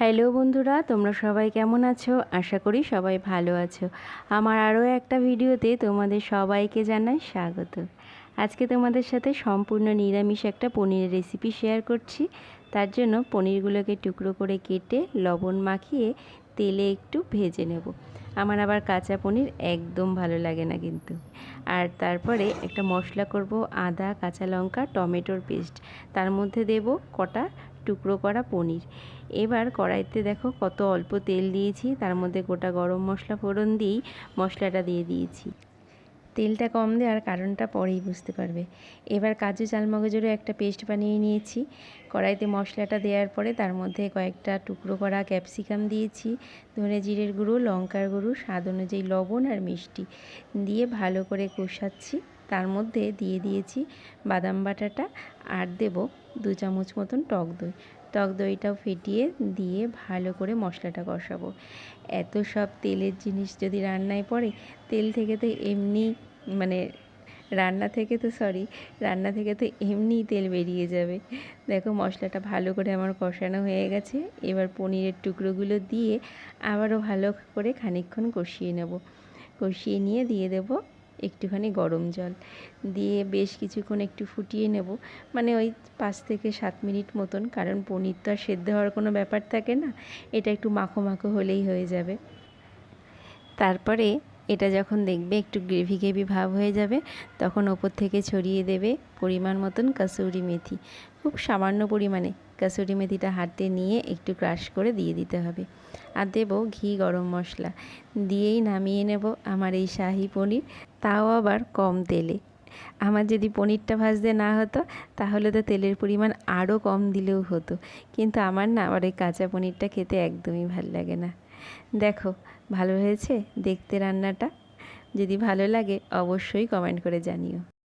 Hello বন্ধুরা, তোমরা সবাই কেমন আছো? আশা করি সবাই ভালো আছো। আমার আরও একটা ভিডিওতে তোমাদের সবাইকে জানাই স্বাগত। আজকে তোমাদের সাথে সম্পূর্ণ নিরামিষ একটা পনিরের রেসিপি শেয়ার করছি। তার জন্য পনিরগুলোকে টুকরো করে কেটে লবণ মাখিয়ে তেলে একটু ভেজে নেব। আমার আবার কাঁচা পনির একদম ভালো লাগে না কিন্তু। আর তারপরে একটা মশলা করব আদা, কাঁচা লঙ্কা, টমেটোর পেস্ট। তার মধ্যে দেব কটা টুকরো করা পনির। এবার কড়াইতে দেখো কত অল্প তেল দিয়েছি, তার মধ্যে গোটা গরম মশলা ফোড়ন দিয়েই মশলাটা দিয়ে দিয়েছি। তেলটা কম দেওয়ার কারণটা পরেই বুঝতে পারবে। এবার কাজু চালমগজেরও একটা পেস্ট বানিয়ে নিয়েছি। কড়াইতে মশলাটা দেওয়ার পরে তার মধ্যে কয়েকটা টুকরো করা ক্যাপসিকাম দিয়েছি, ধনে জিরের গুঁড়ো, লঙ্কার গুঁড়ো, স্বাদ অনুযায়ী লবণ আর মিষ্টি দিয়ে ভালো করে কষাচ্ছি। তার মধ্যে দিয়ে দিয়েছি বাদাম বাটাটা আর দেব দু চামচ মতন টক দই। টক দইটাও ফেটিয়ে দিয়ে ভালো করে মশলাটা কষাবো। এত সব তেলের জিনিস যদি রান্নায় পড়ে, তেল থেকে তো এমনি মানে রান্না থেকে তো সরি রান্না থেকে তো এমনিই তেল বেরিয়ে যাবে। দেখো মশলাটা ভালো করে আমার কষানো হয়ে গেছে। এবার পনিরের টুকরোগুলো দিয়ে আবারও ভালো করে খানিকক্ষণ কষিয়ে নেব। কষিয়ে নিয়ে দিয়ে দেব একটুখানি গরম জল দিয়ে বেশ কিছুক্ষণ একটু ফুটিয়ে নেব। মানে ওই পাঁচ থেকে সাত মিনিট মতন, কারণ পনির তো আর সেদ্ধ হওয়ার কোনো ব্যাপার থাকে না, এটা একটু মাখো মাখো হলেই হয়ে যাবে। তারপরে এটা যখন দেখবে একটু গ্রেভি গ্রেভি ভাব হয়ে যাবে, তখন ওপর থেকে ছড়িয়ে দেবে পরিমাণ মতন কাসুরি মেথি। খুব সামান্য পরিমাণে কাসুরি মেথিটা হাতে নিয়ে একটু ক্রাশ করে দিয়ে দিতে হবে। আর দেব ঘি, গরম মশলা। দিয়েই নামিয়ে নেব আমার এই শাহি পনির, তাও আবার কম তেলে। আমার যদি পনিরটা ভাজতে না হতো, তাহলে তো তেলের পরিমাণ আরও কম দিলেও হতো। কিন্তু আমার না আবার এই কাঁচা পনিরটা খেতে একদমই ভালো লাগে না। দেখো, ভালো হয়েছে দেখতে রান্নাটা? যদি ভালো লাগে, অবশ্যই কমেন্ট করে জানিও।